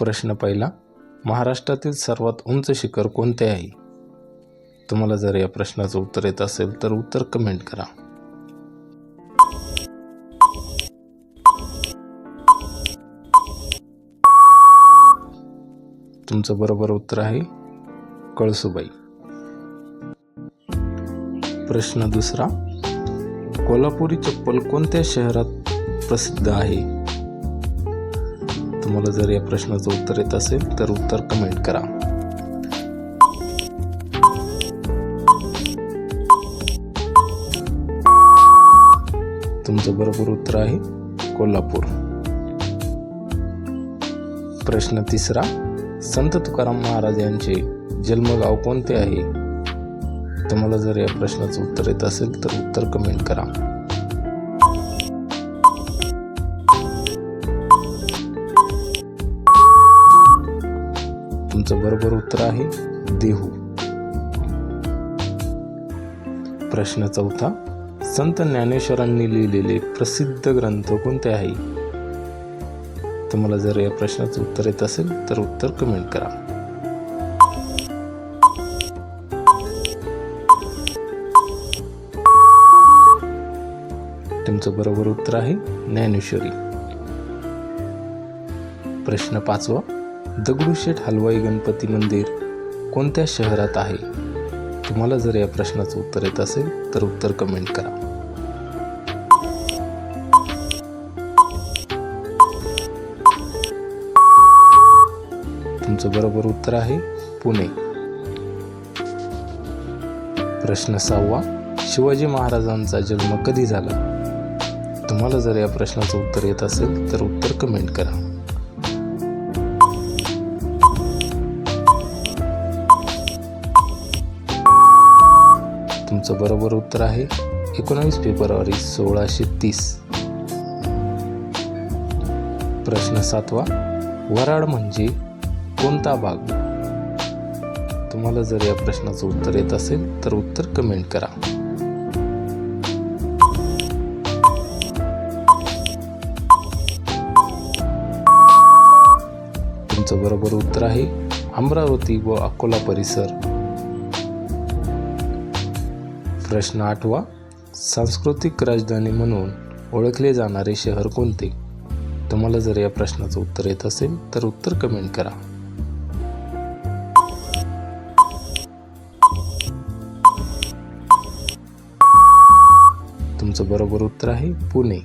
प्रश्न पहिला महाराष्ट्रातील सर्वात उंच शिखर कोणते आहे? तुम्हाला जर या प्रश्नाचं उत्तर येत असेल तर उत्तर कमेंट करा. तुमचं बरोबर उत्तर आहे कळसुबाई. प्रश्न दुसरा कोल्हापुरी चप्पल कोणत्या शहरात प्रसिद्ध आहे? तुम्हाला जर या प्रश्नाचं उत्तर येत असेल तर उत्तर कमेंट करा. तुमचं बरोबर उत्तर आहे कोल्हापूर. प्रश्न तिसरा संत तुकाराम महाराज यांचे जन्मगाव कोणते आहे? तुम्हाला जर या प्रश्नाचं उत्तर येत असेल तर उत्तर कमेंट करा. तुमचं बरोबर उत्तर आहे देहू. प्रश्न चौथा संत ज्ञानेश्वरांनी लिहिलेले प्रसिद्ध ग्रंथ कोणते आहे? तुम्हाला जर या प्रश्नाचं उत्तर येत असेल तर उत्तर कमेंट करा. तुमचं बरोबर उत्तर आहे ज्ञानेश्वरी. प्रश्न पाचवा दगडूशेठ हलवाई गणपती मंदिर कोणत्या शहरात आहे? तुम्हाला जर या प्रश्नाचं उत्तर येत असेल तर उत्तर कमेंट करा. तुमचं बरोबर उत्तर आहे पुणे. प्रश्न सहावा शिवाजी महाराजांचा जन्म कधी झाला? तुम्हाला जर या प्रश्नाचं उत्तर येत असेल तर उत्तर कमेंट करा. तुमचं बरोबर उत्तर आहे एकोणावीस फेब्रुवारी सोळाशे तीस. प्रश्न सातवा वराड म्हणजे कोणता भाग? तुम्हाला जर या प्रश्नाचं उत्तर येत असेल तर उत्तर कमेंट करा. तुमचं बरोबर उत्तर आहे अमरावती व अकोला परिसर. प्रश्न आठवा सांस्कृतिक राजधानी म्हणून ओळखले जाणारे शहर कोणते? तुम्हाला जर या प्रश्नाचं उत्तर येत असेल तर उत्तर कमेंट करा. तुमचं बरोबर उत्तर आहे पुणे.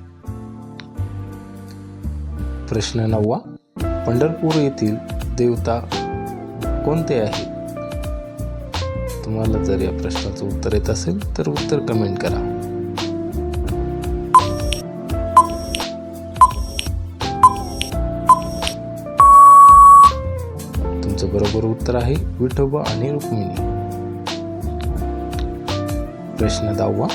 प्रश्न नववा पंढरपूर येथील देवता कोणते आहे तुम्हाला जर या प्रश्नाचं उत्तर येत असेल तर उत्तर कमेंट करा. तुमचं बरोबर उत्तर आहे विठोबा आणि रुक्मिणी. प्रश्न दहावा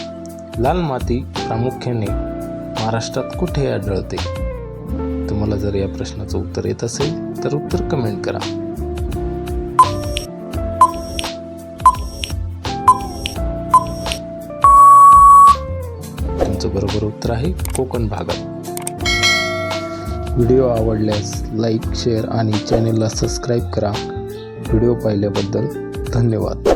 लाल माती प्रामुख्याने महाराष्ट्रात कुठे आढळते? तुम्हाला जर या प्रश्नाचं उत्तर येत असेल तर उत्तर कमेंट करा. याचं बरोबर उत्तर आहे कोकण भागात. व्हिडिओ आवडल्यास लाईक शेअर आणि चॅनेलला सबस्क्राईब करा. व्हिडिओ पाहिल्याबद्दल धन्यवाद.